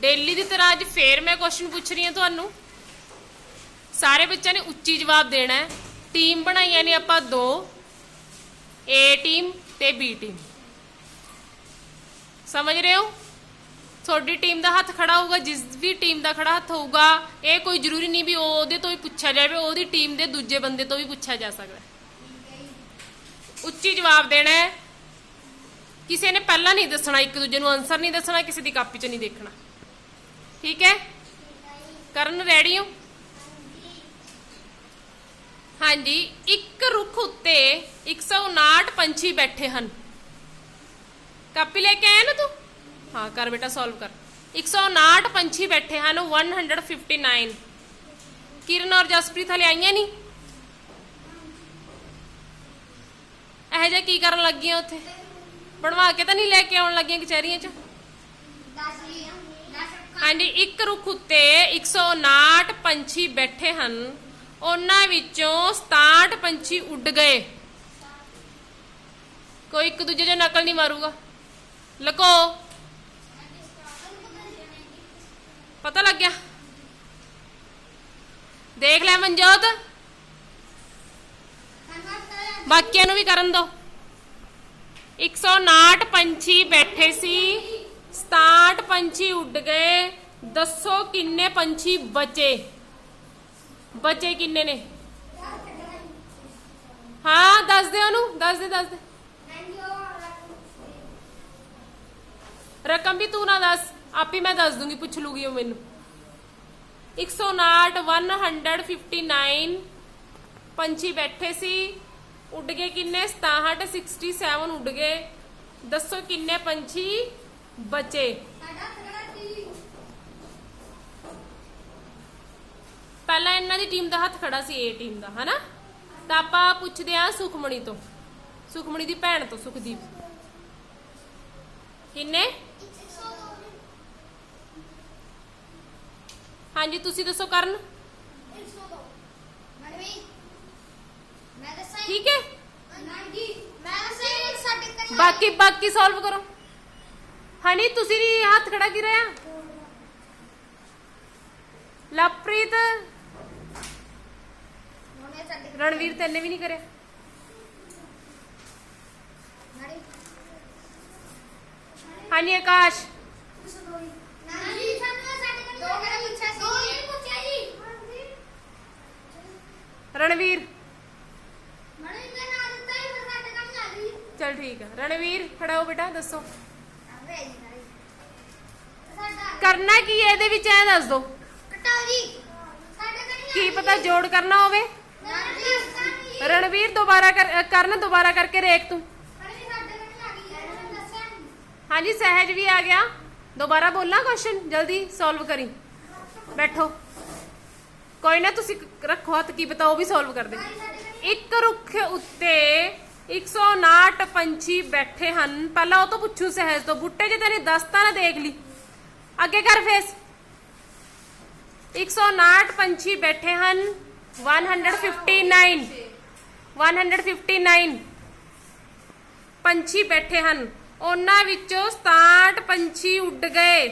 Daily ਦੀ ਤਰ੍ਹਾਂ ਅੱਜ ਫੇਰ ਮੈਂ ਕੁਐਸਚਨ ਪੁੱਛ ਰਹੀ ਹਾਂ ਤੁਹਾਨੂੰ। ਸਾਰੇ ਬੱਚਿਆਂ ਨੇ ਉੱਚੀ ਜਵਾਬ ਦੇਣਾ ਹੈ। ਟੀਮ ਬਣਾਈਆਂ ਨੇ ਆਪਾਂ ਦੋ। A ਟੀਮ ਤੇ B ਟੀਮ ਸਮਝ ਰਹੇ ਹੋ? ਤੁਹਾਡੀ ਟੀਮ ਦਾ ਹੱਥ ਖੜਾ ਹੋਊਗਾ, ਜਿਸ ਵੀ ਟੀਮ ਦਾ ਖੜਾ ਹੱਥ ਹੋਊਗਾ, ਇਹ ਕੋਈ ਜ਼ਰੂਰੀ ਨਹੀਂ ਵੀ ਉਹਦੇ ਤੋਂ ਹੀ ਪੁੱਛਿਆ ਜਾਵੇ, ਉਹਦੀ ਟੀਮ ਦੇ ਦੂਜੇ ਬੰਦੇ ਤੋਂ ਵੀ ਪੁੱਛਿਆ ਜਾ ਸਕਦਾ ਉੱਚੀ ਜਵਾਬ ਦੇਣਾ ਹੈ। ਕਿਸੇ ਨੇ ਪਹਿਲਾਂ ਨਹੀਂ ਦੱਸਣਾ, ਇੱਕ ਦੂਜੇ ਨੂੰ ਆਨਸਰ ਨਹੀਂ ਦੱਸਣਾ, ਕਿਸੇ ਦੀ ਕਾਪੀ 'ਚ ਨਹੀਂ ਦੇਖਣਾ। ਠੀਕ ਹੈ? ਕਰਨ ਰੈਡੀ ਹੋ? ਹਾਂਜੀ, ਇੱਕ ਰੁੱਖ ਉੱਤੇ 159 ਪੰਛੀ ਬੈਠੇ ਹਨ। ਕਾਪੀ ਲੈ ਕੇ ਆਇਆ ਨਾ ਤੂੰ? ਹਾਂ, ਕਰ ਬੇਟਾ ਸੋਲਵ ਕਰ। 159 ਪੰਛੀ ਬੈਠੇ ਹਨ 159 ਕਿਰਨ ਔਰ ਜਸਪ੍ਰੀਤ ਹਲੇ ਆਈਆਂ ਨਹੀਂ? ਇਹ ਜਿਹਾ ਕੀ ਕਰਨ ਲੱਗੀਆਂ ਉੱਥੇ? ਬਣਵਾ ਕੇ ਤਾਂ ਨਹੀਂ ਲੈ ਕੇ ਆਉਣ ਲੱਗੀਆਂ ਕਚਹਿਰੀਆਂ 'ਚ? ਹਾਂਜੀ, ਇੱਕ ਰੁੱਖ ਉੱਤੇ 159 ਪੰਛੀ ਬੈਠੇ ਹਨ। ਉਹਨਾਂ ਵਿੱਚੋਂ 67 ਪੰਛੀ ਉੱਡ ਗਏ। ਕੋਈ ਇੱਕ ਦੂਜੇ ਜੋ ਨਕਲ ਨਹੀਂ ਮਾਰੂਗਾ। ਲਕੋ। ਪਤਾ ਲੱਗ ਗਿਆ। ਦੇਖ ਲੈ ਮਨਜੋਤ। ਬਾਕੀਆਂ ਨੂੰ ਵੀ ਕਰਨ ਦੋ। 159 ਪੰਛੀ ਬੈਠੇ ਸੀ। 67 ਪੰਛੀ ਉੱਡ ਗਏ ਦੱਸੋ ਕਿੰਨੇ ਪੰਛੀ ਬਚੇ ਬਚੇ ਕਿੰਨੇ ਨੇ ਹਾਂ ਦੱਸ ਦੇ ਉਹਨੂੰ ਦੱਸ ਦੇ ਦੱਸ ਦੇ ਰਕਮ ਵੀ ਤੂੰ ਨਾ ਦੱਸ ਆਪੇ ਮੈਂ ਦੱਸ ਦੂੰਗੀ ਪੁੱਛ ਲੂਗੀ ਉਹ ਮੈਨੂੰ 159 159 ਪੰਛੀ ਬੈਠੇ ਸੀ ਉੱਡ ਗਏ ਕਿੰਨੇ 67 67 ਉੱਡ ਗਏ ਦੱਸੋ ਕਿੰਨੇ ਪੰਛੀ ਬਚੇ। ਪਹਿਲਾਂ ਇਹਨਾਂ ਦੀ ਟੀਮ ਦਾ ਹੱਥ ਖੜਾ ਸੀ ਏ ਟੀਮ ਦਾ ਹਨਾ? ਤਾਂ ਆਪਾਂ ਪੁੱਛਦੇ ਆ ਸੁਖਮਣੀ ਤੋਂ। ਸੁਖਮਣੀ ਦੀ ਭੈਣ ਤੋਂ ਸੁਖਦੀਪ। ਕਿੰਨੇ? ਹਾਂਜੀ ਤੁਸੀਂ ਦੱਸੋ ਕਰਨ। ਠੀਕ ਹੈ? ਬਾਕੀ ਬਾਕੀ ਸੋਲਵ ਕਰੋ। ਹਣੀ ਤੁਸੀਂ ਨਹੀਂ ਹੱਥ ਖੜਾ ਕੀ ਰਿਹਾ? ਲਵਪ੍ਰੀਤ? ਰਣਵੀਰ ਤੈਨੇ ਵੀ ਨਹੀਂ ਕਰਿਆ। ਹਾਂਜੀ ਆਕਾਸ਼? ਰਣਵੀਰ? ਚਲ ਠੀਕ ਹੈ ਰਣਵੀਰ, ਖੜਾ ਹੋ ਬੇਟਾ, ਦੱਸੋ। ਕਰਨਾ ਕੀ ਹੈ? ਇਹਦੇ ਵਿੱਚ ਐ ਦੱਸ ਦੋ। ਕੀ ਪਤਾ ਜੋੜ ਕਰਨਾ ਹੋਵੇ? ਰਣਵੀਰ ਦੁਬਾਰਾ ਕਰ ਕਰਨ ਦੁਬਾਰਾ ਕਰਕੇ ਰੇਖ ਤੂੰ। ਹਾਂਜੀ ਸਹਿਜ ਵੀ ਆ ਗਿਆ। ਦੁਬਾਰਾ ਬੋਲਣਾ ਕੁਐਸਚਨ ਜਲਦੀ ਸੋਲਵ ਕਰੀ। ਬੈਠੋ। ਕੋਈ ਨਾ ਤੁਸੀਂ ਰੱਖੋ ਹੱਥ ਕੀ ਪਤਾ ਉਹ ਵੀ ਸੋਲਵ ਕਰ ਦੇ। ਇੱਕ ਰੁੱਖ ਉੱਤੇ 159 ਪੰਛੀ ਬੈਠੇ ਹਨ। ਪਹਿਲਾਂ ਉਹ ਤੋਂ ਪੁੱਛੂ ਸਹਿਜ ਤੋਂ, ਬੁੱਟੇ ਜੇ ਤੇਰੇ ਦਸਤਾਂ ਨਾ ਦੇਖ ਲਈ। ਅੱਗੇ ਕਰ ਫੇਸ। 159 ਪੰਛੀ ਬੈਠੇ ਹਨ। 159 159 ਪੰਛੀ ਬੈਠੇ ਹਨ। ਉਹਨਾਂ ਵਿੱਚੋਂ 67 ਪੰਛੀ ਉੱਡ ਗਏ।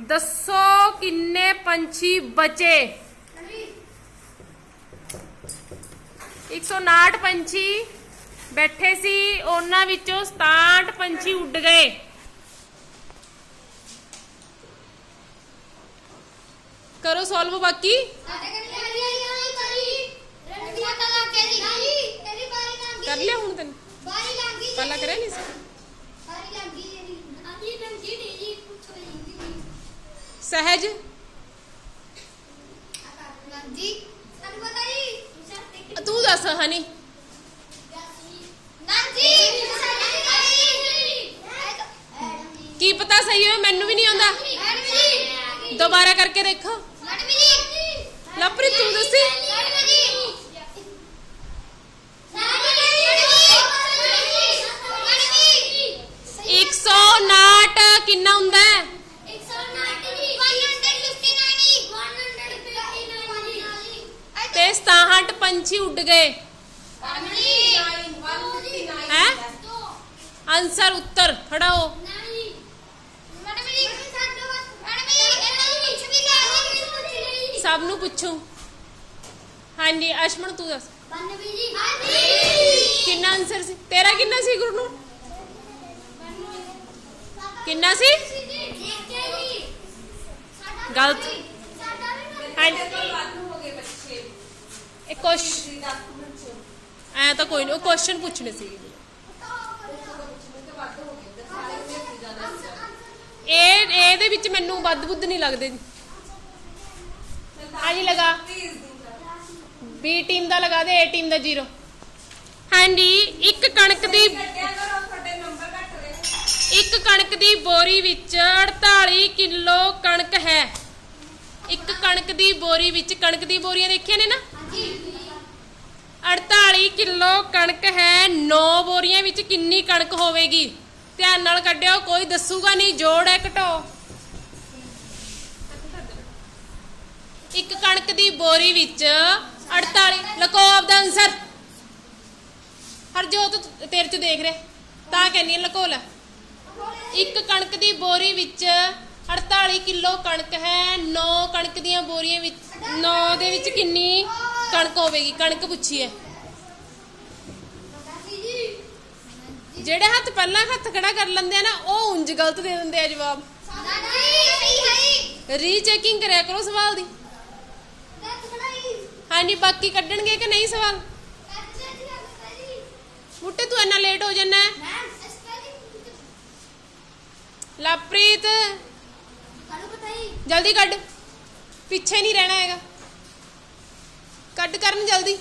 ਦੱਸੋ ਕਿੰਨੇ ਪੰਛੀ ਬਚੇ? 159 ਪੰਛੀ ਬੈਠੇ ਸੀ ਉਹਨਾਂ ਵਿੱਚੋਂ 67 ਪੰਛੀ ਉੱਡ ਗਏ। ਕਰੋ ਸੋਲਵ ਬਾਕੀ। ਕਰ ਲਿਆ ਹੁਣ ਤੈਨੂੰ। ਪਹਿਲਾਂ ਕਰਿਆ ਨਹੀਂ ਸੀ। ਸਹਿਜ। ਤੂੰ ਦੱਸ ਹਨੀ ਕੀ ਪਤਾ ਸਹੀ ਹੋਵੇ ਮੈਨੂੰ ਵੀ ਨਹੀਂ ਆਉਂਦਾ ਦੁਬਾਰਾ ਕਰਕੇ ਦੇਖੋ ਲਵਪ੍ਰੀਤ ਤੂੰ ਦੱਸੀ 159 ਕਿੰਨਾ ਹੁੰਦਾ ਹੈ ਤੇ 67 ਪੰਛੀ ਉੱਡ ਗਏ ਹੈ ਆਨਸਰ ਉੱਤਰ ਖੜਾ ਹੋ ਸਭ ਨੂੰ ਪੁੱਛੂ? ਹਾਂਜੀ ਅਸ਼ਮਨ ਤੂੰ ਦੱਸ। ਬੰਨਵੀ ਜੀ ਹਾਂਜੀ। ਕਿੰਨਾ ਆਨਸਰ ਸੀ? ਤੇਰਾ ਕਿੰਨਾ ਸੀ ਗੁਰਨੂ ਕਿੰਨਾ ਸੀ? ਗਲਤ। ਹਾਂਜੀ। ਇਹ ਕੁਐਸਚਨ ਐ ਤਾਂ ਕੋਈ ਨਹੀਂ ਉਹ ਕੁਐਸਚਨ ਪੁੱਛਣੇ ਸੀ। ਇਹ ਇਹਦੇ ਵਿੱਚ ਮੈਨੂੰ ਵੱਧ ਬੁੱਧ ਨਹੀਂ ਲੱਗਦੇ। ਹਾਂਜੀ ਲਗਾ। ਬੀ ਟੀਮ ਦਾ ਲਗਾ ਦੇ ਏ ਟੀਮ ਦਾ 0 ਹਾਂਜੀ, ਇੱਕ ਕਣਕ ਦੀ ਇੱਕ ਕਣਕ ਦੀ ਬੋਰੀ ਵਿੱਚ 48 ਕਿਲੋ ਕਣਕ ਹੈ। ਇੱਕ ਕਣਕ ਦੀ ਬੋਰੀ ਵਿੱਚ, ਕਣਕ ਦੀ ਬੋਰੀਆਂ ਦੇਖੀਆਂ ਨੇ ਨਾ? 48 ਕਿਲੋ ਕਣਕ ਹੈ 9 ਬੋਰੀਆਂ ਵਿੱਚ ਕਿੰਨੀ ਕਣਕ ਹੋਵੇਗੀ? ਧਿਆਨ ਨਾਲ ਕੱਢਿਓ, ਕੋਈ ਦੱਸੂਗਾ ਨਹੀਂ, ਜੋੜ ਹੈ ਘਟਾਓ। ਕਣਕ ਦੀ ਬੋਰੀ ਵਿੱਚ 48 ਲਕੋ ਆਪਦਾ ਆਨਸਰ ਹਰਜੋਤ ਤੇਰੇ ਚ ਦੇਖ ਰਿਹਾ। ਤਾਂ ਕਹਿੰਨੀ ਲਕੋ ਲੈ ਇੱਕ ਕਣਕ ਦੀ ਬੋਰੀ ਵਿੱਚ 48 ਕਿਲੋ ਕਣਕ ਹੈ। 9 ਕਣਕ ਦੀਆਂ ਬੋਰੀਆਂ ਵਿੱਚ 9 ਦੇ ਵਿੱਚ ਕਿੰਨੀ ਕਣਕ ਹੋਵੇਗੀ? ਕਣਕ ਪੁੱਛੀ ਹੈ ਜਿਹੜੇ ਹੱਥ ਪਹਿਲਾਂ ਹੱਥ ਖੜਾ ਕਰ ਲੈਂਦੇ ਆ ਨਾ ਉਹ ਉਂਝ ਗਲਤ ਦੇ ਦਿੰਦੇ ਆ ਜਵਾਬ। ਰੀਚੈਕਿੰਗ ਕਰਿਆ ਕਰੋ ਸਵਾਲ ਦੀ। ਹਾਂਜੀ ਬਾਕੀ ਕੱਢਣਗੇ ਕਿ ਨਹੀਂ ਸਵਾਲ? ਬੁੱਟੇ ਤੂੰ ਇੰਨਾ ਲੇਟ ਹੋ ਜਾਣਾ ਲਵਪ੍ਰੀਤ, ਜਲਦੀ ਕੱਢ। ਪਿੱਛੇ ਨਹੀਂ ਰਹਿਣਾ ਹੈਗਾ। ਕੱਢ ਕਰਨ ਜਲਦੀ।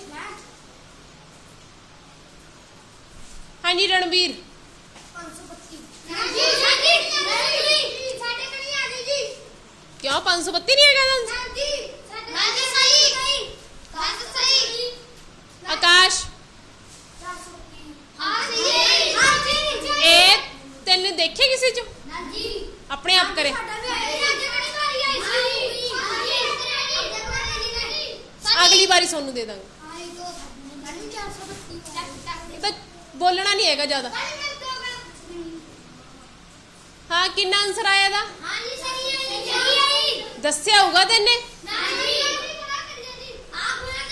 ਹਾਂਜੀ ਰਣਵੀਰ ਕਿਉਂ 532 ਨਹੀਂ ਹੈਗਾ ਤਾਂ ਆਕਾਸ਼। ਇਹ ਤੈਨੂੰ ਦੇਖੇ ਕਿਸੇ ਚ ਆਪਣੇ ਆਪ ਕਰੇ। ਅਗਲੀ ਵਾਰੀ ਸੋਨੂੰ ਦੇ ਦਾਂਗੇ। ਤਾਂ ਬੋਲਣਾ ਨਹੀਂ ਹੈਗਾ ਜ਼ਿਆਦਾ। ਹਾਂ, ਕਿੰਨਾ ਆਨਸਰ ਆਇਆ ਦਾ ਦੱਸਿਆ ਹੋਊਗਾ ਤੈਨੇ?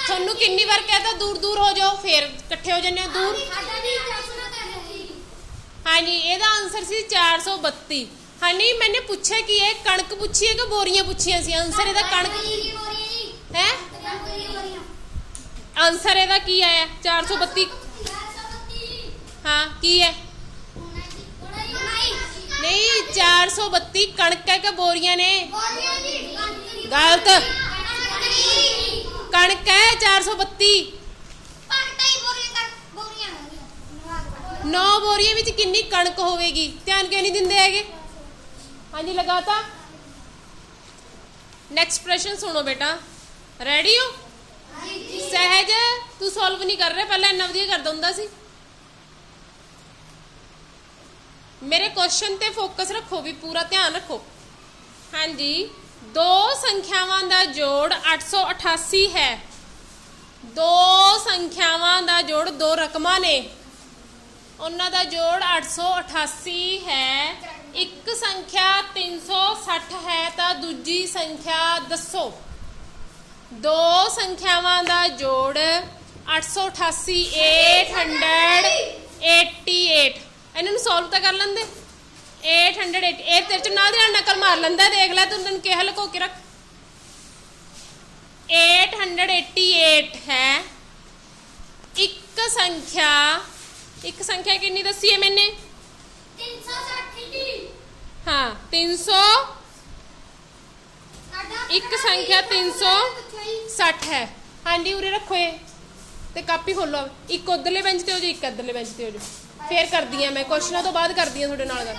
ਤੁਹਾਨੂੰ ਕਿੰਨੀ ਵਾਰ ਕਹਤਾ ਦੂਰ ਦੂਰ ਹੋ ਜਾਓ ਫੇਰ ਇਕੱਠੇ ਹੋ ਜੰਨੇ ਦੂਰ? ਹਾਂਜੀ ਇਹਦਾ ਆਨਸਰ ਸੀ 432 ਹਾਂਜੀ ਮੈਨੇ ਪੁੱਛਿਆ ਕਿ ਇਹ ਕਣਕ ਪੁੱਛੀ ਹੈ ਕਿ ਬੋਰੀਆਂ ਪੁੱਛੀਆਂ ਸੀ? ਆਨਸਰ ਇਹਦਾ ਕਣਕ ਹੈ? ਆਨਸਰ ਇਹਦਾ ਕੀ ਆਇਆ? 432 ਹਾਂ ਕੀ ਹੈ? ਨਹੀਂ 432 ਕਣਕ ਹੈ ਕਿ ਬੋਰੀਆਂ ਨੇ? ਗਲਤ। ਕਣਕ ਹੈ 432 9 ਬੋਰੀਆਂ ਵਿੱਚ ਕਿੰਨੀ ਕਣਕ ਹੋਵੇਗੀ? ਧਿਆਨ ਕਿਉਂ ਨਹੀਂ ਦਿੰਦੇ ਹੈਗੇ? ਹਾਂਜੀ ਲਗਾਤਾ। ਨੈਕਸਟ ਪ੍ਰਸ਼ਨ ਸੁਣੋ ਬੇਟਾ। ਰੈਡੀ ਹੋ? ਸਹਿਜ ਤੂੰ ਸੋਲਵ ਨਹੀਂ ਕਰ ਰਿਹਾ ਪਹਿਲਾਂ ਇੰਨਾ ਵਧੀਆ ਕਰਦਾ ਹੁੰਦਾ ਸੀ। ਮੇਰੇ ਕੁਐਸਚਨ ਤੇ ਫੋਕਸ ਰੱਖੋ ਵੀ ਪੂਰਾ ਧਿਆਨ ਰੱਖੋ। ਹਾਂਜੀ। ਦੋ ਸੰਖਿਆਵਾਂ ਦਾ ਜੋੜ 888 ਹੈ। ਦੋ ਸੰਖਿਆਵਾਂ ਦਾ ਜੋੜ ਦੋ ਰਕਮਾਂ ਨੇ। ਉਹਨਾਂ ਦਾ ਜੋੜ 888 ਹੈ। ਇੱਕ ਸੰਖਿਆ 360 ਹੈ ਤਾਂ ਦੂਜੀ ਸੰਖਿਆ ਦੱਸੋ। ਦੋ ਸੰਖਿਆਵਾਂ ਦਾ ਜੋੜ 888 888 ਇਹਨਾਂ ਨੂੰ ਸੋਲਵ ਤਾਂ ਕਰ ਲੈਂਦੇ। 808 ਇਹ ਤੇਰੇ ਚ ਨਾਲ ਦੀ ਨਾਲ ਨਕਲ ਮਾਰ ਲੈਂਦਾ, ਦੇਖ ਲੈ ਤੂੰ, ਤੈਨੂੰ ਕਿਹਾ ਲਕੋ ਕੇ ਰੱਖ। 888 ਹੈ। ਇੱਕ ਸੰਖਿਆ ਇੱਕ ਸੰਖਿਆ ਕਿੰਨੀ ਦੱਸੀ ਹੈ ਮੈਨੇ? ਹਾਂ 300 ਇੱਕ ਸੰਖਿਆ 360 ਹੈ। ਹਾਂਜੀ, ਉਰੇ ਰੱਖੋ ਇਹ। ਤੇ ਕਾਪੀ ਖੋਲੋ ਇੱਕ ਉਧਰਲੇ ਬੈਂਚ ਤੇ ਹੋ ਜਾ ਇੱਕ ਇੱਧਰਲੇ ਬੈਂਚ ਤੇ ਹੋ ਜਾ ਫੇਰ ਕਰਦੀ ਆ ਮੈਂ ਕੁਐਸਚਨਾਂ ਤੋਂ ਬਾਅਦ ਕਰਦੀ ਆ ਤੁਹਾਡੇ ਨਾਲ ਗੱਲ।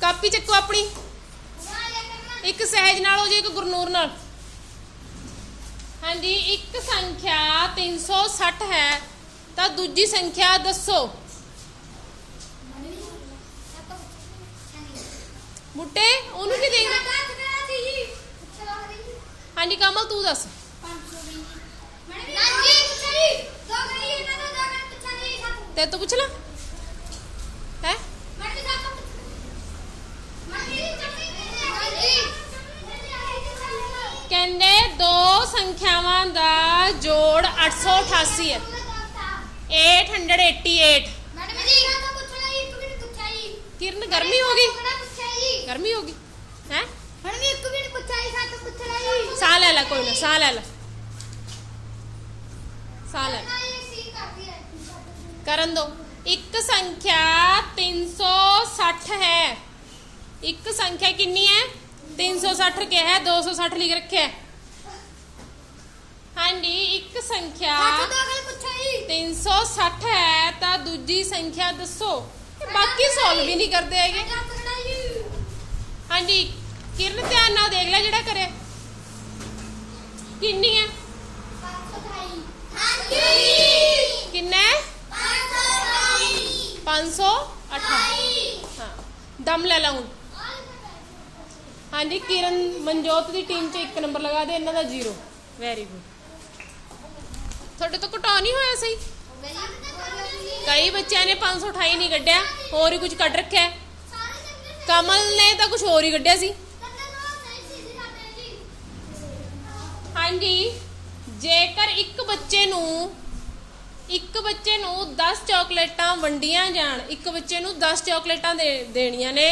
ਕਾਪੀ ਚੱਕੋ ਆਪਣੀ। ਇੱਕ ਸਹਿਜ ਨਾਲ ਹੋ ਜਾ, ਇੱਕ ਗੁਰਨੂਰ ਨਾਲ। ਹਾਂਜੀ, ਇੱਕ ਸੰਖਿਆ 360 ਹੈ, ਤਾਂ ਦੂਜੀ ਸੰਖਿਆ ਦੱਸੋ। ਬੁੱਟੇ ਉਹਨੂੰ ਕੀ ਦੇਖਦਾ ਹਾਂਜੀ, ਕਮਲ, ਤੂੰ ਦੱਸ। ਤੇ ਤੂੰ ਪੁੱਛ ਲੈ। ਹੈ? ਕਹਿੰਦੇ ਸੰਖਿਆਵਾਂ ਦਾ ਜੋੜ 888 ਹੈ। 888 ਮੈਡਮ ਜੀ ਕਿਰਨ, ਗਰਮੀ ਹੋ ਗਈ? ਗਰਮੀ ਹੋ ਗਈ। ਹੈ? ਮੈਡਮ ਇੱਕ ਮਿੰਟ ਪੁੱਛਿਆ ਜੀ ਸੱਤ ਪੁੱਛਣਾ ਜੀ ਸਾਹ ਲੈ ਲੈ, ਕੋਈ ਨਾ, ਸਾਹ ਲੈ ਲੈ। ਸਾਹ ਲੈ ਨਾ ਕਰਨ ਦੋ। ਇੱਕ ਸੰਖਿਆ 360 ਹੈ। ਇੱਕ ਸੰਖਿਆ ਕਿੰਨੀ ਹੈ? 360 ਕਿਹਾ ਹੈ 260 ਲਿਖ ਰੱਖਿਆ ਹੈ। ਹਾਂਜੀ ਇੱਕ ਸੰਖਿਆ ਸੱਤ ਤੋਂ ਅਗਲੇ ਪੁੱਛਿਆ ਜੀ। 360 ਹੈ ਤਾਂ ਦੂਜੀ ਸੰਖਿਆ ਦੱਸੋ। ਇਹ ਬਾਕੀ ਸੋਲਵ ਵੀ ਨਹੀਂ ਕਰਦੇ ਹੈਗੇ। ਕਿਹੜਾ ਪੁੱਛਣਾ ਜੀ ਹਾਂਜੀ ਕਿਰਨ ਧਿਆਨ ਨਾਲ ਦੇਖ ਲੈ ਜਿਹੜਾ ਕਰੇ ਕਿੰਨੀ ਹੈ? 528 ਹਾਂਜੀ। ਕਿੰਨਾ ਹੈ? 528 508 ਹਾਂ। ਦਮ ਲੈ ਲਾ ਹਾਂਜੀ, ਕਿਰਨ ਮਨਜੋਤ ਦੀ ਟੀਮ 'ਚ ਇੱਕ ਨੰਬਰ ਲਗਾ ਦੇ, ਇਹਨਾਂ ਦਾ ਜ਼ੀਰੋ ਵੈਰੀ ਗੁੱਡ ਤੁਹਾਡੇ ਤੋਂ ਘਟਾ ਨਹੀਂ ਹੋਇਆ ਸਹੀ? ਕਈ ਬੱਚਿਆਂ ਨੇ 528 ਨਹੀਂ ਕੱਢਿਆ, ਹੋਰ ਹੀ ਕੁਝ ਕੱਢ ਰੱਖਿਆ। ਕਮਲ ਨੇ ਤਾਂ ਕੁਝ ਹੋਰ ਹੀ ਕੱਢਿਆ ਸੀ। ਹਾਂਜੀ, ਜੇਕਰ ਇੱਕ ਬੱਚੇ ਨੂੰ ਇੱਕ ਬੱਚੇ ਨੂੰ 10 ਚਾਕਲੇਟਾਂ ਵੰਡੀਆਂ ਜਾਣ ਇੱਕ ਬੱਚੇ ਨੂੰ 10 ਚਾਕਲੇਟਾਂ ਦੇ ਦੇਣੀਆਂ ਨੇ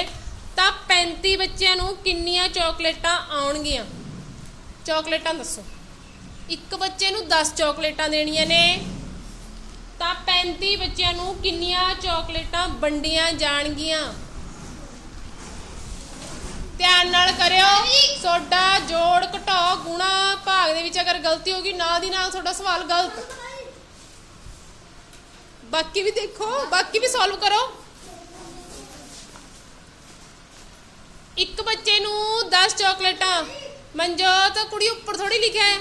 ਤਾਂ 35 ਬੱਚਿਆਂ ਨੂੰ ਕਿੰਨੀਆਂ ਚਾਕਲੇਟਾਂ ਆਉਣਗੀਆਂ? ਚਾਕਲੇਟਾਂ ਦੱਸੋ। ਇੱਕ ਬੱਚੇ ਨੂੰ 10 ਚਾਕਲੇਟਾਂ ਦੇਣੀਆਂ ਨੇ ਤਾਂ 35 ਬੱਚਿਆਂ ਨੂੰ ਕਿੰਨੀਆਂ ਚਾਕਲੇਟਾਂ ਵੰਡੀਆਂ ਜਾਣਗੀਆਂ? ਧਿਆਨ ਨਾਲ ਕਰਿਓ ਤੁਹਾਡਾ ਜੋੜ ਘਟਾਓ ਗੁਣਾ ਭਾਗ ਦੇ ਵਿੱਚ ਅਗਰ ਗਲਤੀ ਹੋਗੀ ਨਾਲ ਦੀ ਨਾਲ ਤੁਹਾਡਾ ਸਵਾਲ ਗਲਤ। ਬਾਕੀ ਵੀ ਦੇਖੋ, ਬਾਕੀ ਵੀ ਸੋਲਵ ਕਰੋ। ਇੱਕ ਬੱਚੇ ਨੂੰ 10 ਚਾਕਲੇਟਾਂ। ਮਨਜੋਤ, ਕੁੜੀ ਉੱਪਰ ਥੋੜੀ ਲਿਖਿਆ ਹੈ।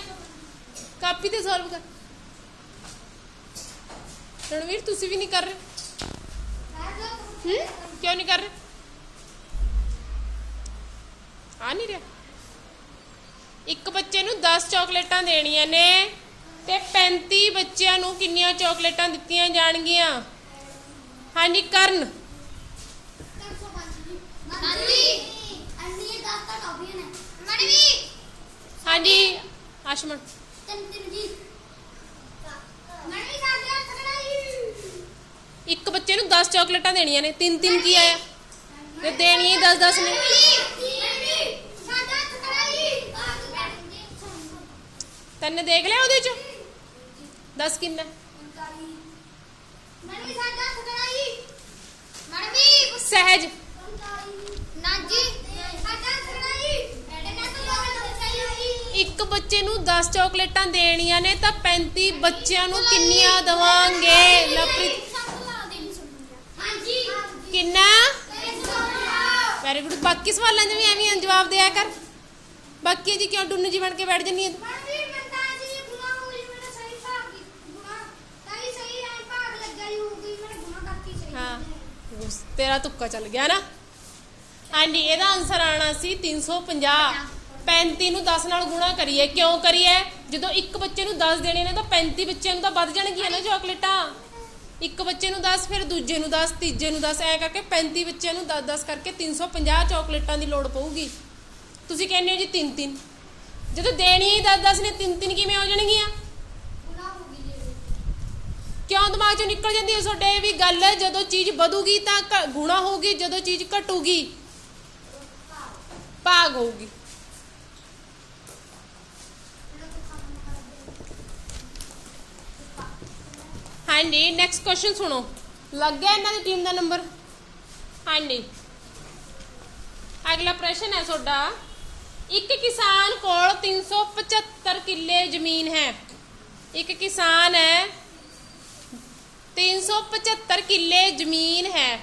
ਕਾਪੀ ਤੇ ਸੋਲਵ ਕਰ। ਰਣਵੀਰ, ਤੁਸੀਂ ਵੀ ਨਹੀਂ ਕਰ ਰਹੇ? ਹੂੰ? ਕਿਉਂ ਨਹੀਂ ਕਰ ਰਹੇ? ਆ ਨਹੀਂ ਰਿਹਾ। ਇੱਕ ਬੱਚੇ ਨੂੰ 10 ਚਾਕਲੇਟਾਂ ਦੇਣੀਆਂ ਨੇ। ਤੇ 35 ਬੱਚਿਆਂ ਨੂੰ ਕਿੰਨੀਆਂ ਚਾਕਲੇਟਾਂ ਦਿੱਤੀਆਂ ਜਾਣਗੀਆਂ? ਹਾਂਜੀ ਕਰਨ। ਹਾਂਜੀ। ਆਸ਼ਮਨ। ਇੱਕ ਬੱਚੇ ਨੂੰ 10 ਚਾਕਲੇਟਾਂ ਦੇਣੀਆਂ ਨੇ। ਤਿੰਨ ਤਿੰਨ ਕੀ ਆਇਆ? ਤੇ ਦੇਣੀਆਂ ਹੀ 10 10 ਨੇ। ਤੈਨੇ ਦੇਖ ਲਿਆ ਉਹਦੇ ਚ? 10 ਕਿੰਨਾ? ਸਹਿਜ। ਇੱਕ ਬੱਚੇ ਨੂੰ 10 ਚਾਕਲੇਟਾਂ ਦੇਣੀਆਂ ਨੇ ਤਾਂ 35 ਬੱਚਿਆਂ ਨੂੰ ਕਿੰਨੀਆਂ ਦਵਾਂਗੇ? ਲਵਪ੍ਰੀਤ ਕਿੰਨਾ? ਵੈਰੀ ਗੁੱਡ ਬਾਕੀ ਸਵਾਲਾਂ ਦੇ ਵੀ ਐਵੇਂ ਜਵਾਬ ਦਿਆ ਕਰ। ਬਾਕੀ ਜੀ ਕਿਉਂ ਡੁੰਨ ਜੀ ਬਣ ਕੇ ਬੈਠ ਜੰਨੀ ਹੈ ਤੂੰ? ਤੇਰਾ ਤੁੱਕਾ ਚੱਲ ਗਿਆ ਨਾ। ਹਾਂਜੀ, ਇਹਦਾ ਆਨਸਰ ਆਣਾ ਸੀ 350 35 ਨੂੰ 10 ਨਾਲ ਗੁਣਾ ਕਰੀਏ। ਕਿਉਂ ਕਰੀਏ? ਜਦੋਂ ਇੱਕ ਬੱਚੇ ਨੂੰ 10 ਦੇਣੇ ਨੇ ਤਾਂ 35 ਬੱਚਿਆਂ ਨੂੰ ਤਾਂ ਵੱਧ ਜਾਣਗੀਆਂ ਨਾ ਚਾਕਲੇਟਾਂ ਇੱਕ ਬੱਚੇ ਨੂੰ 10 ਫਿਰ ਦੂਜੇ ਨੂੰ 10 ਤੀਜੇ ਨੂੰ 10 ਐ ਕਰਕੇ 35 ਬੱਚਿਆਂ ਨੂੰ 10 10 ਕਰਕੇ 350 ਚਾਕਲੇਟਾਂ ਦੀ ਲੋੜ ਪਊਗੀ। ਤੁਸੀਂ ਕਹਿੰਦੇ ਹੋ ਜੀ 3 3 ਜਦੋਂ ਦੇਣੀ ਹੀ 10 10 ਨੇ 3 3 ਕਿਵੇਂ ਹੋ ਜਾਣਗੀਆਂ ਕਿਉਂ ਦਿਮਾਗ ਚੋਂ ਨਿਕਲ ਜਾਂਦੀ ਹੈ ਤੁਹਾਡੇ ਵੀ ਗੱਲ ਜਦੋਂ ਚੀਜ਼ ਵਧੂਗੀ ਤਾਂ ਘ- ਗੁਣਾ ਹੋਊਗੀ ਜਦੋਂ ਚੀਜ਼ ਘਟੂਗੀ ਭਾਗ ਹੋਊਗੀ ਹਾਂਜੀ ਨੈਕਸਟ ਕੁਐਸਚਨ ਸੁਣੋ ਲੱਗ ਗਿਆ ਇਹਨਾਂ ਦੀ ਟੀਮ ਦਾ ਨੰਬਰ ਹਾਂਜੀ ਅਗਲਾ ਪ੍ਰਸ਼ਨ ਹੈ ਤੁਹਾਡਾ ਇੱਕ ਕਿਸਾਨ ਕੋਲ 375 ਕਿੱਲੇ ਜ਼ਮੀਨ ਹੈ ਇੱਕ ਕਿਸਾਨ ਹੈ 375 ਕਿੱਲੇ ਜ਼ਮੀਨ ਹੈ।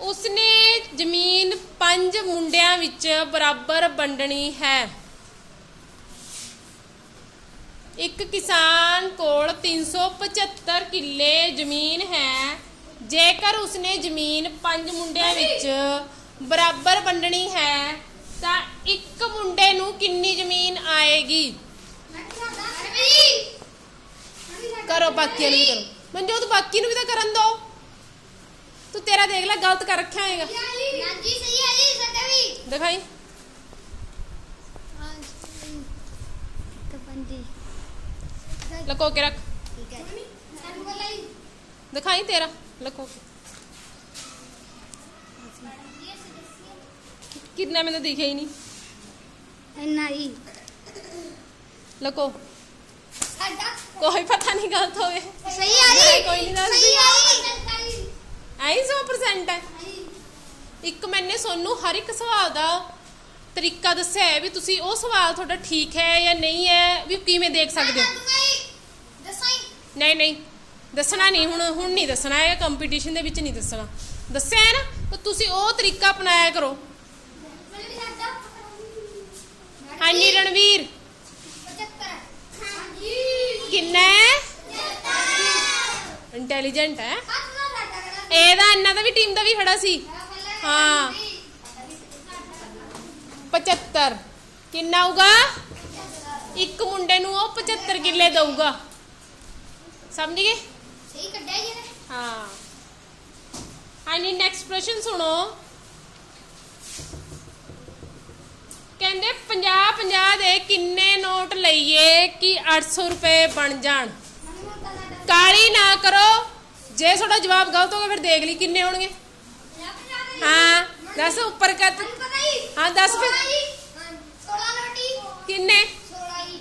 ਉਸਨੇ ਜ਼ਮੀਨ ਪੰਜ ਮੁੰਡਿਆਂ ਵਿੱਚ ਬਰਾਬਰ ਵੰਡਣੀ ਹੈ। ਇੱਕ ਕਿਸਾਨ ਕੋਲ 375 ਕਿੱਲੇ ਜ਼ਮੀਨ ਹੈ। ਜੇਕਰ ਉਸਨੇ ਜ਼ਮੀਨ ਪੰਜ ਮੁੰਡਿਆਂ ਵਿੱਚ ਬਰਾਬਰ ਵੰਡਣੀ ਹੈ ਤਾਂ ਇੱਕ ਮੁੰਡੇ ਨੂੰ ਕਿੰਨੀ ਜ਼ਮੀਨ ਆਏਗੀ? ਕਰੋ ਬਾਕੀਆਂ ਨੂੰ ਵੀ ਕਰੋ। ਮਨਜੋਤ ਬਾਕੀ ਨੂੰ ਵੀ ਤਾਂ ਕਰਨ ਦੋ। ਤੂੰ ਤੇਰਾ ਦੇਖ ਲੈ ਗਲਤ ਕਰ ਰੱਖਿਆ ਹੋਏਗਾ। ਦਿਖਾਈ। ਹਾਂਜੀ। ਲਕੋ ਕੇ ਰੱਖ। ਠੀਕ ਹੈ ਸਾਨੂੰ ਦਿਖਾਈ ਤੇਰਾ ਲਕੋ ਕੇ। ਕਿੰਨਾ ਮੈਨੂੰ ਦਿਖਿਆ ਹੀ ਨਹੀਂ। ਇੰਨਾ ਹੀ। ਲਕੋ। ਸਾਡਾ ਕੋਈ ਪਤਾ ਨਹੀਂ ਗਲਤ ਹੋਵੇ। ਸਹੀ ਆ ਰਹੀ ਕੋਈ ਨਹੀਂ ਦੱਸਦੀ। ਸਹੀ ਆ ਰਹੀ ਐਂ 100% ਹੈ। ਇੱਕ ਮੈਨੇ ਸੋਨੂੰ ਹਰ ਇੱਕ ਸਵਾਲ ਦਾ ਤਰੀਕਾ ਦੱਸਿਆ ਹੈ ਵੀ ਤੁਸੀਂ ਉਹ ਸਵਾਲ ਤੁਹਾਡਾ ਠੀਕ ਹੈ ਜਾਂ ਨਹੀਂ ਹੈ ਵੀ ਕਿਵੇਂ ਦੇਖ ਸਕਦੇ ਹੋ? ਨਹੀਂ ਨਹੀਂ। ਦੱਸਣਾ ਨਹੀਂ ਹੁਣ ਹੁਣ ਨਹੀਂ ਦੱਸਣਾ। ਹੈ ਕੰਪੀਟੀਸ਼ਨ ਦੇ ਵਿੱਚ ਨਹੀਂ ਦੱਸਣਾ। ਦੱਸਿਆ ਹੈ ਨਾ? ਤਾਂ ਤੁਸੀਂ ਉਹ ਤਰੀਕਾ ਅਪਣਾਇਆ ਕਰੋ। ਹਾਂਜੀ ਰਣਵੀਰ 75 ਹਾਂਜੀ ਕਿੰਨਾ ਹੈ? ਇੰਟੈਲੀਜੈਂਟ ਹੈ। ਇਹਦਾ ਇਹਨਾਂ ਦਾ ਵੀ ਟੀਮ ਦਾ ਵੀ ਖੜਾ ਸੀ। ਹਾਂ। 75 ਕਿੰਨਾ ਆਊਗਾ? ਇੱਕ ਮੁੰਡੇ ਨੂੰ ਉਹ 75 ਕਿੱਲੇ ਦਊਗਾ। ਸਮਝ ਗਏ? ਸਹੀ ਕੱਢਿਆ ਜੀ ਹਾਂ। ਹਾਂਜੀ ਨੈਕਸਟ ਪ੍ਰਸ਼ਨ ਸੁਣੋ। ਕਹਿੰਦੇ 50 50 ਦੇ ਕਿੰਨੇ ਨੋਟ ਲਈਏ ਕਿ 800 ਰੁਪਏ ਬਣ ਜਾਣ? ਕਾਲੀ ਨਾ ਕਰੋ। ਜੇ ਤੁਹਾਡਾ ਜਵਾਬ ਗਲਤ ਹੋਗਾ ਫਿਰ ਦੇਖ ਲਈ ਕਿੰਨੇ ਹੋਣਗੇ। 50 ਹਾਂ ਦੱਸ ਉੱਪਰ ਪਤਾ ਹੀ। ਦੱਸ ਫਿਰ। 16 ਰੋਟੀ। ਕਿੰਨੇ? 16 ਹੀ।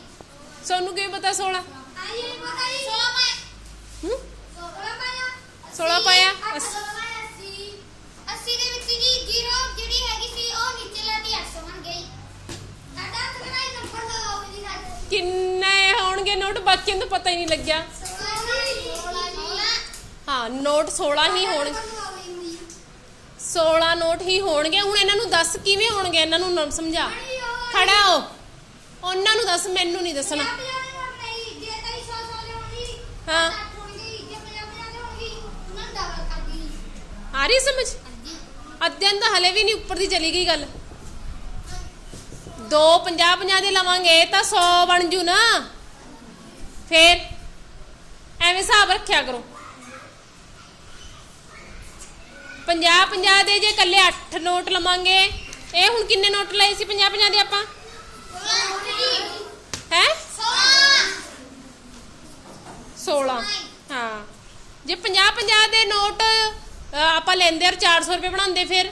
ਸੋਨੂੰ ਕਿਵੇਂ ਪਤਾ 16 ਆਈ ਨਹੀਂ ਪਤਾ ਹੀ। 16 ਪਾਇਆ। ਹੂੰ 16 ਪਾਇਆ 16 ਪਾਇਆ, 80 80 ਦੇ ਵਿੱਚ ਜੀ 0 ਜਿਹੜੀ ਹੈਗੀ ਸੀ ਉਹ ਨੀਚੇ ਲਾਤੀ 800 ਬਣ ਗਈ ਸਾਡਾ ਥੋੜਾ ਹੀ ਨੰਬਰ ਲਗਾਓ ਜੀ ਸਾਡੇ ਕਿੰਨੇ ਹੋਣਗੇ ਨੋਟ? ਬਾਕੀਆਂ ਨੂੰ ਪਤਾ ਹੀ ਨਹੀਂ ਲੱਗਿਆ। ਹਾਂ, ਨੋਟ 16 ਹੀ ਹੋਣਗੇ 16 ਨੋਟ ਹੀ ਹੋਣਗੇ। ਹੁਣ ਇਹਨਾਂ ਨੂੰ ਦੱਸ ਕਿਵੇਂ ਹੋਣਗੇ? ਇਹਨਾਂ ਨੂੰ ਸਮਝਾ। ਖੜਾ ਹੋ। ਉਹਨਾਂ ਨੂੰ ਦੱਸ, ਮੈਨੂੰ ਨਹੀਂ ਦੱਸਣਾ। ਹਾਂ। ਆ ਰਹੀ ਸਮਝ? ਅਧਿਐਨ ਤਾਂ ਹਲੇ ਵੀ ਨਹੀਂ ਉੱਪਰ ਦੀ ਚਲੀ ਗਈ ਗੱਲ। ਦੋ 50 50 ਦੇ ਲਵਾਂਗੇ ਤਾਂ 100 ਬਣ ਜੂ ਨਾ। ਫੇਰ ਐਵੇਂ ਹਿਸਾਬ ਰੱਖਿਆ ਕਰੋ। 50 50 ਦੇ ਜੇ ਕੱਲੇ 8 ਨੋਟ ਲਵਾਂਗੇ, ਇਹ ਹੁਣ ਕਿੰਨੇ ਨੋਟ ਲਏ ਸੀ 50 50 ਦੇ ਆਪਾਂ? ਹੈ? 16 ਹਾਂ। ਜੇ 50 50 ਦੇ ਨੋਟ ਆਪਾਂ ਲੈਂਦੇ ਔਰ 400 ਰੁਪਏ ਬਣਾਉਂਦੇ ਫਿਰ।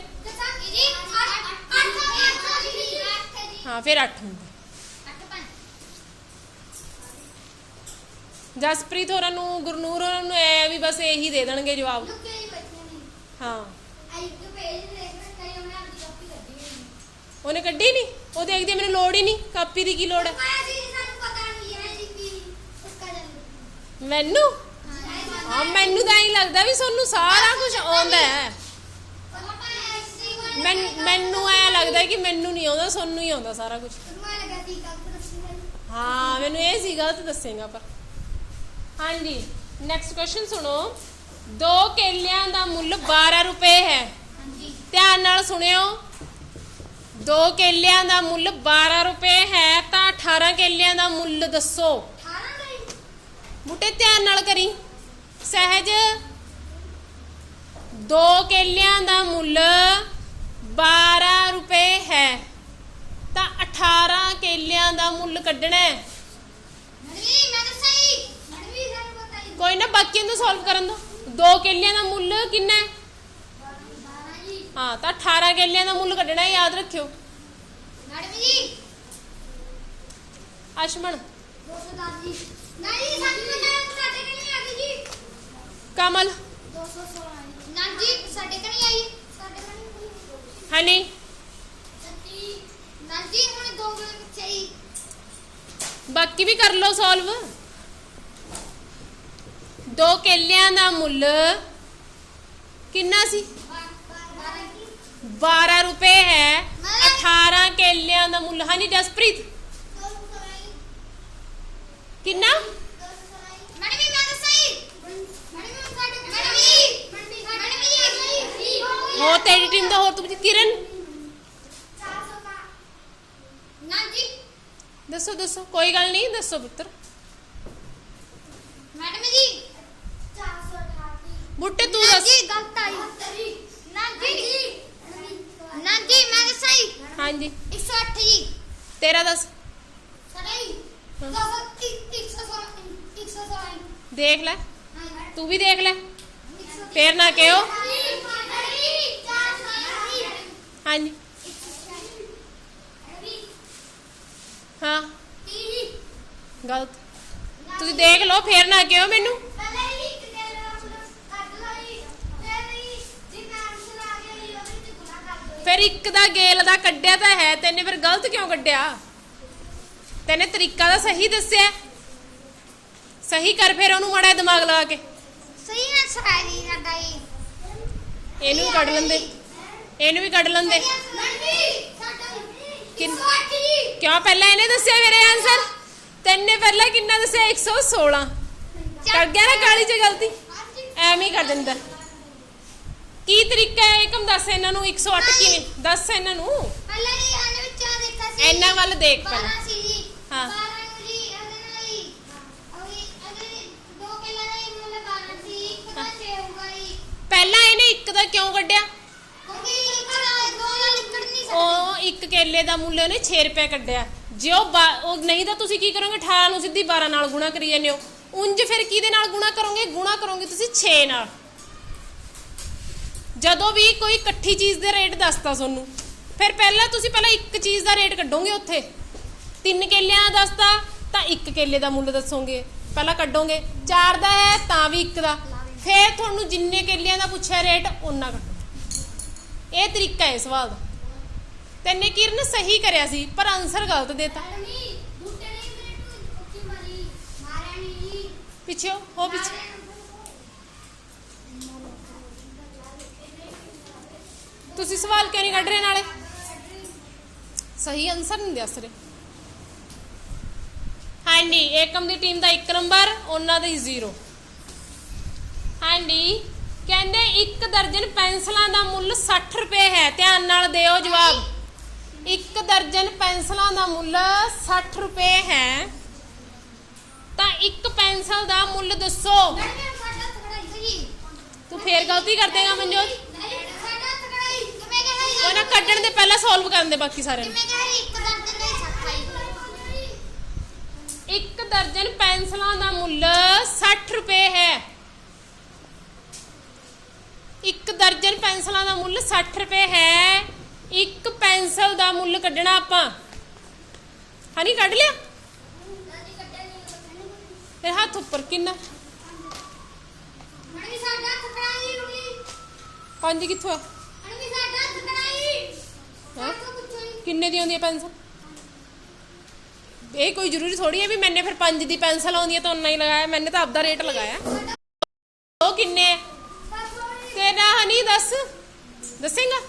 ਹਾਂ ਫਿਰ 8 ਹੁੰਦੇ। ਜਸਪ੍ਰੀਤ ਹੋਰਾਂ ਨੂੰ ਗੁਰਨੂਰ ਹੋਰਾਂ ਨੂੰ ਐ ਵੀ ਬਸ ਇਹੀ ਦੇ ਦੇਣਗੇ ਜਵਾਬ। ਹਾਂ ਉਹਨੇ ਕੱਢੀ ਨਹੀਂ ਉਹ ਦੇਖਦੀ ਆ, ਮੈਨੂੰ ਲੋੜ ਹੀ ਨਹੀਂ ਕਾਪੀ ਦੀ ਕੀ ਲੋੜ ਹੈ? ਮੈਨੂੰ? ਹਾਂ ਮੈਨੂੰ ਤਾਂ ਐਂ ਲੱਗਦਾ ਵੀ ਤੁਹਾਨੂੰ ਸਾਰਾ ਕੁਝ ਆਉਂਦਾ ਹੈ। ਮੈਨ- ਮੈਨੂੰ ਐ ਲੱਗਦਾ ਕਿ ਮੈਨੂੰ ਨਹੀਂ ਆਉਂਦਾ ਤੁਹਾਨੂੰ ਹੀ ਆਉਂਦਾ ਸਾਰਾ ਕੁਝ ਹਾਂ ਮੈਨੂੰ ਇਹ ਸੀ ਗਲਤ ਦੱਸੇਗਾ ਪਰ ਹਾਂਜੀ ਨੈਕਸਟ ਕੁਐਸਚਨ ਸੁਣੋ। ਦੋ ਕੇਲਿਆਂ ਦਾ ਮੁੱਲ 12 ਰੁਪਏ ਹੈ। ਧਿਆਨ ਨਾਲ ਸੁਣਿਓ। ਦੋ ਕੇਲਿਆਂ ਦਾ ਮੁੱਲ 12 ਰੁਪਏ ਹੈ ਤਾਂ 18 ਕੇਲਿਆਂ ਦਾ ਮੁੱਲ ਦੱਸੋ। ਬੁੱਟੇ ਧਿਆਨ ਨਾਲ ਕਰੀ। ਸਹਿਜ। ਦੋ ਕੇਲਿਆਂ ਦਾ ਮੁੱਲ 12 ਰੁਪਏ ਹੈ। ਤਾਂ 18 ਕੇਲਿਆਂ ਦਾ ਮੁੱਲ ਕੱਢਣਾ ਹੈ। ਕੋਈ ਨਾ ਬਾਕੀਆਂ ਨੂੰ ਸੋਲਵ ਕਰਨ ਦੋ। ਦੋ ਕੇਲਿਆਂ ਦਾ ਮੁੱਲ ਕਿੰਨਾ ਹੈ? ਹਾਂ ਤਾਂ 18 ਕੇਲਿਆਂ ਦਾ ਮੁੱਲ ਕੱਢਣਾ ਯਾਦ ਰੱਖਿਓ। ਮੈਡਮ ਜੀ ਅਸ਼ਮਨ 210 ਜੀ। ਨਹੀਂ ਸਾਨੂੰ ਪਤਾ ਹੈ ਸਾਡੇ ਕੋਲ ਨਹੀਂ ਆ ਗਈ ਜੀ। ਕਮਲ। 216 ਨਾ ਜੀ ਸਾਡੇ ਕੋਲ ਨਹੀਂ ਆਈ। ਸਾਡੇ ਕੋਲ ਨਹੀਂ ਹਨੀ ਸੱਤੀ ਨਾ ਜੀ ਹੁਣ ਦੋ ਗਏ ਪਿੱਛੇ ਹੀ ਬਾਕੀ ਵੀ ਕਰ ਲਓ ਸੋਲਵ ਦੋ ਕੇਲਿਆਂ ਦਾ ਮੁੱਲ ਕਿੰਨਾ ਸੀ? 12 ਰੁਪਏ ਹੈ। 18 ਕੇਲਿਆਂ ਦਾ ਮੁੱਲ। ਹਾਂਜੀ ਜਸਪ੍ਰੀਤ? ਕਿੰਨਾ? ਮੈਡਮ ਜੀ ਮੈਂ ਤਾਂ ਸਹੀ ਮੈਡਮ ਜੀ ਸਾਡੇ ਮੈਡਮ ਜੀ ਮੈਡਮ ਜੀ ਹੋਰ ਤੇਰੀ ਟੀਮ ਦਾ ਹੋਰ ਤੂੰ ਕਿਰਨ 400 ਦਾ ਨਾ ਜੀ ਦੱਸੋ ਦੱਸੋ ਕੋਈ ਗੱਲ ਨਹੀਂ ਦੱਸੋ ਪੁੱਤਰ ਮੈਡਮ ਜੀ 418 ਬੁੱਟੇ ਤੂੰ ਨਾ ਦੱਸ ਜੀ ਗਲਤ ਆਈ ਨਾ ਜੀ ਨਾ ਜੀ ਮੈਂ ਤਾਂ ਸਹੀ ਹਾਂਜੀ 108 ਜੀ ਤੇਰਾ ਦੱਸ ਸਹੀ ਦਸ ਇੱਕ- ਇੱਕ ਸੌ ਸੋਲਾਂ ਇੱਕ ਸੌ ਸੋਲਾਂ ਦੇਖ ਲੈ ਹਾਂ ਤੂੰ ਵੀ ਦੇਖ ਲੈ ਇੱਕ ਸੌ ਫੇਰ ਨਾ ਕਿਹੋ ਚਾਰ ਸੌ ਹਾਂਜੀ ਹਾਂ ਗਲਤ। ਤੁਸੀਂ ਦੇਖ ਲਓ ਫੇਰ ਨਾ ਕਿਹੋ ਮੈਨੂੰ ਫਿਰ ਇੱਕ ਦਾ ਗੇਲ ਦਾ ਕੱਢਿਆ ਤਾਂ ਹੈ ਤੈਨੇ ਫਿਰ ਗਲਤ ਕਿਉਂ ਕੱਢਿਆ? ਤੈਨੇ ਤਰੀਕਾ ਤਾਂ ਸਹੀ ਦੱਸਿਆ। ਸਹੀ ਕਰ ਫਿਰ ਉਹਨੂੰ ਮੜਾ ਦਿਮਾਗ ਲਗਾ ਕੇ। ਸਹੀ ਨਾ ਸਰਾਈ ਸਾਡਾ ਹੀ ਇਹਨੂੰ ਕੱਢ ਲੈਂਦੇ। ਇਹਨੂੰ ਵੀ ਕੱਢ ਲੈਂਦੇ। ਕਿਉਂ ਪਹਿਲਾਂ ਇਹਨੇ ਦੱਸਿਆ ਮੇਰੇ ਆਨਸਰ ਤੈਨੇ ਪਹਿਲਾਂ ਕਿੰਨਾ ਦੱਸਿਆ? 116 ਕੱਢ ਗਿਆ ਨਾ ਕਾਲੀ ਚ ਗਲਤੀ? ਐਵੇਂ ਹੀ ਕਰ ਦਿੰਦਾ। ਕੀ ਤਰੀਕਾ ਹੈ? ਏਕਮ ਦੱਸ ਇਹਨਾਂ ਨੂੰ 108 ਕਿਵੇਂ? ਦੱਸ ਇਹਨਾਂ ਨੂੰ। ਪਹਿਲਾਂ ਹੀ ਆਨੇ ਵਿੱਚੋਂ ਦੇਖਾ ਸੀ। ਇਹਨਾਂ ਵੱਲ ਦੇਖ ਪਹਿਲਾਂ। 12 ਸੀ ਜੀ। ਹਾਂ। 12 ਨੂੰ ਜੀ ਅਗਰ ਨਹੀਂ ਅਭੀ ਅਗਰ ਦੋ ਕਿਲਾ ਨਹੀਂ ਮੁੱਲ 12 ਸੀ ਇੱਕ ਤਾਂ 6 ਹੋਊਗਾ ਜੀ। ਪਹਿਲਾਂ ਇਹਨੇ ਇੱਕ ਦਾ ਕਿਉਂ ਕੱਢਿਆ? ਕਿਉਂਕਿ ਇੱਕ ਦਾ ਦੋ ਨਾਲ ਨਿਕਲ ਨਹੀਂ ਸਕਦਾ। ਉਹ ਇੱਕ ਕੇਲੇ ਦਾ ਮੁੱਲ ਉਹਨੇ 6 ਰੁਪਏ ਕੱਢਿਆ। ਜੇ ਉਹ ਬਾ- ਉਹ ਨਹੀਂ ਤਾਂ ਤੁਸੀਂ ਕੀ ਕਰੋਗੇ? 18 ਨੂੰ ਸਿੱਧੀ 12 ਨਾਲ ਗੁਣਾ ਕਰੀ ਜਾਂਦੇ ਹੋ। ਉਂਝ ਫਿਰ ਕਿਹਦੇ ਨਾਲ ਗੁਣਾ ਕਰੋਗੇ? ਗੁਣਾ ਕਰੋਗੇ ਤੁਸੀਂ 6 ਨਾਲ। ਜਦੋਂ ਵੀ ਕੋਈ ਇਕੱਠੀ ਚੀਜ਼ ਦੇ ਰੇਟ ਦੱਸਤਾ ਤੁਹਾਨੂੰ, ਫਿਰ ਪਹਿਲਾਂ ਤੁਸੀਂ ਪਹਿਲਾਂ ਇੱਕ ਚੀਜ਼ ਦਾ ਰੇਟ ਕੱਢੋਗੇ ਉੱਥੇ। ਤਿੰਨ ਕੇਲਿਆਂ ਦਾ ਦੱਸਤਾ, ਤਾਂ ਇੱਕ ਕੇਲੇ ਦਾ ਮੁੱਲ ਦੱਸੋਗੇ। ਪਹਿਲਾਂ ਕੱਢੋਗੇ। ਚਾਰ ਦਾ ਹੈ, ਤਾਂ ਵੀ ਇੱਕ ਦਾ। ਫਿਰ ਤੁਹਾਨੂੰ ਜਿੰਨੇ ਕੇਲਿਆਂ ਦਾ ਪੁੱਛਿਆ ਰੇਟ ਉਹਨਾਂ ਕੱਢੋ। ਇਹ ਤਰੀਕਾ ਹੈ ਸਵਾਲ ਦਾ। ਤੈਨੇ ਕਿਰਨ ਸਹੀ ਕਰਿਆ ਸੀ ਪਰ ਆਨਸਰ ਗਲਤ ਦੇਤਾ। ਪਿੱਛੇ ਹੋ, ਪਿੱਛੇ। ਤੁਸੀਂ ਸਵਾਲ ਕਿਉਂ ਨਹੀਂ ਕੱਢ ਰਹੇ ਨਾਲੇ? ਸਹੀ ਆਨਸਰ ਨਹੀਂ ਦੱਸ ਰਹੇ ਹਾਂਜੀ ਏਕਮ ਦੀ ਟੀਮ ਦਾ 1 ਨੰਬਰ ਉਹਨਾਂ ਦਾ ਹੀ 0 ਹਾਂਜੀ ਕਹਿੰਦੇ ਇੱਕ ਦਰਜਨ ਪੈਨਸਲਾਂ ਦਾ ਮੁੱਲ 60 ਰੁਪਏ ਹੈ। ਧਿਆਨ ਨਾਲ ਦਿਓ ਜਵਾਬ। ਇੱਕ ਦਰਜਨ ਪੈਨਸਲਾਂ ਦਾ ਮੁੱਲ 60 ਰੁਪਏ ਹੈ। ਤਾਂ ਇੱਕ ਪੈਨਸਲ ਦਾ ਮੁੱਲ ਦੱਸੋ। ਤੂੰ ਫੇਰ ਗਲਤੀ ਕਰ ਦੇਗਾ ਮਨਜੋਤ। ਉਹ ਨਾ ਕੱਢਣ ਦੇ ਪਹਿਲਾਂ ਸੋਲਵ ਕਰਨ ਦੇ ਬਾਕੀ ਸਾਰਿਆਂ ਇੱਕ ਦਰਜਨ ਨੂੰ। ਇੱਕ ਦਰਜਨ ਪੈਨਸਲਾਂ ਦਾ ਮੁੱਲ 60 ਰੁਪਏ ਹੈ। ਇੱਕ ਦਰਜਨ ਪੈਨਸਲਾਂ ਦਾ ਮੁੱਲ 60 ਰੁਪਏ ਹੈ। ਇੱਕ ਪੈਨਸਲ ਦਾ ਮੁੱਲ ਕੱਢਣਾ ਆਪਾਂ। ਹਨੀ ਕੱਢ ਲਿਆ? ਤੇ ਹੱਥ ਉੱਪਰ ਕਿੰਨਾ? ਮੈਡਮ ਸਾਡਾ ਤਕੜਾ ਹੀ ਹੋਣੀ ਪੰਜ ਕਿੱਥੋਂ ਆ? ਸਾਡਾ ਤਕੜਾ ਹੀ? ਹਾਂ ਕਿੰਨੇ ਦੀ ਆਉਂਦੀ ਹੈ ਪੈਨਸਲ? ਇਹ ਕੋਈ ਜ਼ਰੂਰੀ ਥੋੜੀ ਹੈ ਵੀ ਮੈਨੇ ਫਿਰ ਪੰਜ ਦੀ ਪੈਨਸਲ ਆਉਂਦੀ ਹੈ ਤਾਂ ਉਨਾ ਹੀ ਲਗਾਇਆ। ਮੈਨੇ ਤਾਂ ਆਪਦਾ ਰੇਟ ਲਗਾਇਆ। ਉਹ ਕਿੰਨੇ ਹੈ? ਤੇਰਾ ਹਨੀ, ਦੱਸ। ਦੱਸੇਗਾ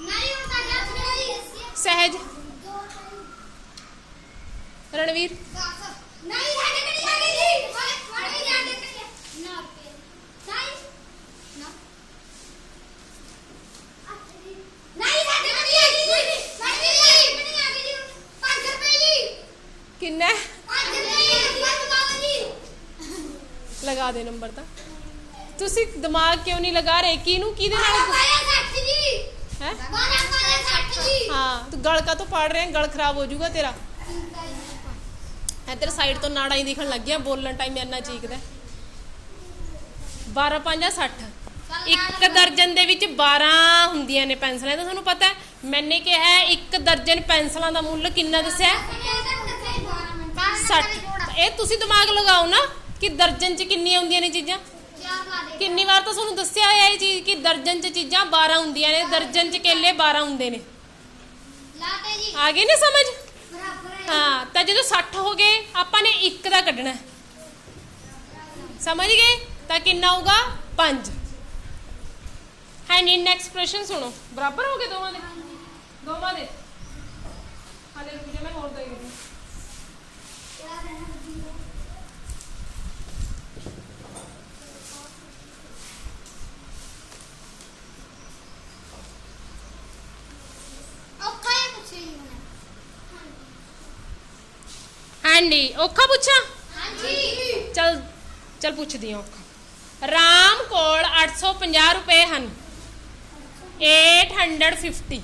ਨਹੀਂ ਉਹ ਸਾਡਾ ਤਕੜਾ ਹੀ ਸਹਿਜ। ਰਣਵੀਰ। ਨਹੀਂ ਸਾਡੇ ਕਿਹੜੀ ਆ ਗਈ ਜੀ। ਸਾਡੇ ਵੀ ਜਾਂਦੇ ਕਿੱਥੇ ਨਾ ਰੁਪਏ ਨਹੀਂ ਨਾ। ਨਹੀਂ ਸਾਡੇ ਕਿਹੜੀ ਆ ਗਈ ਜੀ। ਸਾਡੇ ਕਿਹੜੀ ਆ ਗਈ। ਜੀ। 5 ਰੁਪਏ ਜੀ। ਕਿੰਨਾ? ਹੈ? 5 ਰੁਪਏ ਲਗਾ ਦੇ ਨੰਬਰ ਤਾਂ। ਤੁਸੀਂ ਦਿਮਾਗ ਕਿਉਂ ਨਹੀਂ ਲਗਾ ਰਹੇ? ਕਿਹਨੂੰ ਕਿਹਦੇ ਨਾਲ ਪਾਇਆ 60 ਜੀ ਹੈ 12 ਪਾਇਆ 60 ਜੀ ਹਾਂ। ਤੂੰ ਗਲ ਕਾ ਤੋਂ ਪੜ ਰਿਹਾ, ਗਲ ਖਰਾਬ ਹੋ ਜਾਊਗਾ ਤੇਰਾ। ਇੱਧਰ ਸਾਈਡ ਤੋਂ ਨਾੜਾਂ ਹੀ ਦਿਖਣ ਲੱਗ ਬੋਲਣ ਟਾਈਮ ਇੰਨਾ ਚੀਕਦਾ 12 5 60 ਇੱਕ ਦਰਜਨ ਦੇ ਵਿੱਚ 12 ਹੁੰਦੀਆਂ ਨੇ ਪੈਨਸਲਾਂ। ਤਾਂ ਤੁਹਾਨੂੰ ਪਤਾ ਮੈਨੇ ਕਿਹਾ ਇੱਕ ਦਰਜਨ ਪੈਨਸਲਾਂ ਦਾ ਮੁੱਲ ਕਿੰਨਾ ਦੱਸਿਆ? 60 ਇਹ ਤੁਸੀਂ ਦਿਮਾਗ ਲਗਾਓ ਨਾ ਕਿ ਦਰਜਨ ਚ ਕਿੰਨੀਆਂ ਹੁੰਦੀਆਂ ਨੇ ਚੀਜ਼ਾਂ। ਕਿੰਨੀ ਵਾਰ ਤਾਂ ਤੁਹਾਨੂੰ ਦੱਸਿਆ ਹੋਇਆ ਇਹ ਚੀਜ਼ ਕਿ ਦਰਜਨ ਚ ਚੀਜ਼ਾਂ 12 ਹੁੰਦੀਆਂ ਨੇ, ਦਰਜਨ ਚ ਕੇਲੇ 12 ਹੁੰਦੇ ਨੇ। ਆ ਗਈ ਨਾ ਸਮਝ? ਹੈ। ਤਾਂ ਜਦੋਂ 60 ਹੋ ਗਏ ਆਪਾਂ ਨੇ ਇੱਕ ਦਾ ਕੱਢਣਾ। ਸਮਝ ਗਏ? ਤਾਂ ਕਿੰਨਾ ਹੋਊਗਾ? 5 ਹਾਂ ਨੀ ਨੈਕਸਟ ਪ੍ਰਸ਼ਨ ਸੁਣੋ। ਬਰਾਬਰ ਹੋ ਗਏ ਦੋਵਾਂ ਦੇ? ਦੋਵਾਂ ਦੇ? ਹਾਲੇ ਰੁਕ ਜਾ ਮੈਂ ਹੋਰ ਦੇ ਔਖਾ ਹੀ ਪੁੱਛੀ ਹੁਣ ਹਾਂਜੀ ਔਖਾ ਪੁੱਛਾਂ ਹਾਂਜੀ ਚਲ ਚਲ ਪੁੱਛਦੀ ਹਾਂ ਔਖਾ ਰਾਮ ਕੋਲ 850 ਰੁਪਏ ਹਨ 850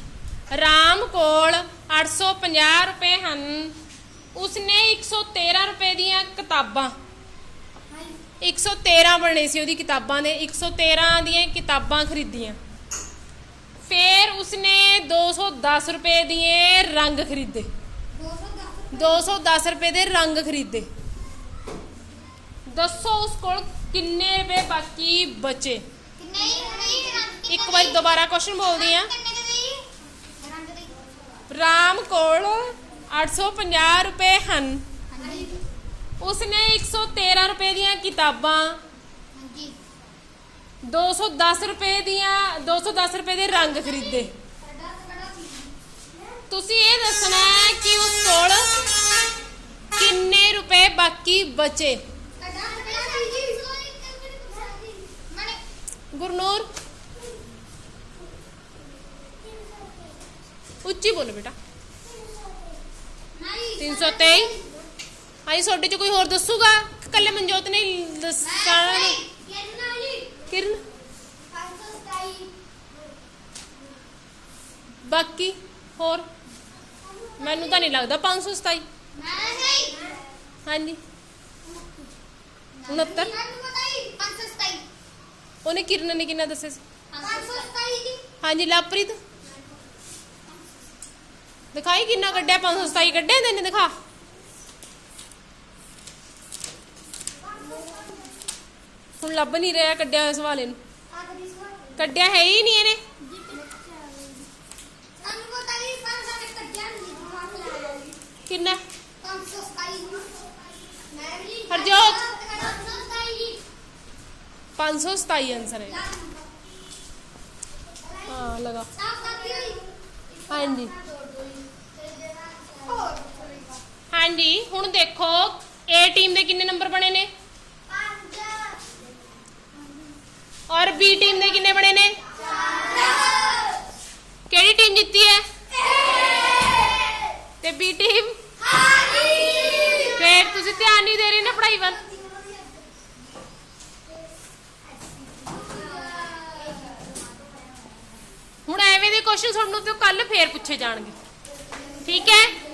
ਰਾਮ ਕੋਲ 850 ਰੁਪਏ ਹਨ ਉਸਨੇ 113 ਰੁਪਏ ਦੀਆਂ ਕਿਤਾਬਾਂ 113 ਬਣੇ ਸੀ ਉਹਦੀ ਕਿਤਾਬਾਂ ਦੇ 113 ਦੀਆਂ ਕਿਤਾਬਾਂ ਖਰੀਦੀਆਂ ਫਿਰ ਉਸਨੇ 210 ਰੁਪਏ ਦੇ ਰੰਗ ਖਰੀਦੇ। 210 210 ਰੁਪਏ ਦੇ ਰੰਗ ਖਰੀਦੇ। ਦੱਸੋ ਉਸ ਕੋਲ ਕਿੰਨੇ ਰੁਪਏ ਬਾਕੀ ਬਚੇ? ਇੱਕ ਵਾਰੀ ਦੁਬਾਰਾ ਕੁਐਸਚਨ ਬੋਲਦੀ ਆ ਕਿੰਨੇ ਦੇ ਦੇ ਰੰਗ ਦੇ ਰਾਮ ਕੋਲ 850 ਰੁਪਏ ਹਨ। ਹਾਂਜੀ ਉਸਨੇ 113 ਰੁਪਏ ਦੀਆਂ ਕਿਤਾਬਾਂ 210 ਰੁਪਏ ਦੀਆਂ 210 ਰੁਪਏ ਦੇ ਰੰਗ ਖਰੀਦੇ ਸਾਡਾ ਬੜਾ ਸੀ ਤੁਸੀਂ ਇਹ ਦੱਸਣਾ ਹੈ ਕਿ ਉਸ ਕੋਲ ਕਿੰਨੇ ਰੁਪਏ ਬਾਕੀ ਬਚੇ ਸਾਡਾ ਬੜਾ ਸੀ ਜੀ ਮਨੇ ਗੁਰਨੂਰ ਉੱਚੀ ਬੋਲੋ ਬੇਟਾ ਨਹੀਂ 323 ਆਈ ਤੁਹਾਡੇ ਚ ਕੋਈ ਹੋਰ ਦੱਸੂਗਾ ਕਿ ਇਕੱਲੇ ਮਨਜੋਤ ਨੇ ਹੀ ਦੱਸਣਾ ਨਹੀਂ ਕਿੰਨਾ ਜੀ ਕਿਰਨ 527 ਬਾਕੀ ਹੋਰ ਮੈਨੂੰ ਤਾਂ ਨਹੀਂ ਲੱਗਦਾ 527 ਮੈਂ ਨਹੀਂ ਹਾਂਜੀ 69 ਮੈਨੂੰ ਪਤਾ ਹੀ 527 ਉਹਨੇ ਕਿਰਨ ਨੇ ਕਿੰਨਾ ਦੱਸਿਆ ਸੀ 527 ਜੀ ਹਾਂਜੀ ਲਵਪ੍ਰੀਤ ਦਿਖਾਈ ਕਿੰਨਾ ਕੱਢਿਆ 527 ਕੱਢਿਆ ਤੈਨੇ ਦਿਖਾ ਹੁਣ ਲੱਭ ਨਹੀਂ ਰਿਹਾ ਕੱਢਿਆ ਹੋਇਆ ਸਵਾਲ ਸਵਾਲ ਕੱਢਿਆ ਹੈ ਹੀ ਨਹੀਂ ਇਹਨੇ। ਕਿੰਨਾ? 527 ਮੈਂ ਵੀ ਹਰਜੋਤ। 527 ਜੀ। 527 ਆਨਸਰ ਹੈ। ਹਾਂ ਲਗਾ। ਹਾਂਜੀ। ਹਾਂਜੀ ਹੁਣ ਦੇਖੋ A ਟੀਮ ਦੇ ਕਿੰਨੇ ਨੰਬਰ ਬਣੇ ਨੇ ਪੰਜ ਔਰ B ਟੀਮ ਦੇ ਕਿੰਨੇ ਬਣੇ ਨੇ? ਕਿਹੜੀ ਟੀਮ ਜਿੱਤੀ ਹੈ? ਤੇ B ਟੀਮ ਫੇਰ ਤੁਸੀਂ ਧਿਆਨ ਨਹੀਂ ਦੇ ਰਹੇ ਨਾ ਪੜ੍ਹਾਈ ਵੱਲ? ਹੁਣ ਐਵੇਂ ਦੇ ਕੁਐਸਚਨ ਤੁਹਾਨੂੰ ਤੋਂ ਕੱਲ ਫੇਰ ਪੁੱਛੇ ਜਾਣਗੇ। ਠੀਕ ਹੈ?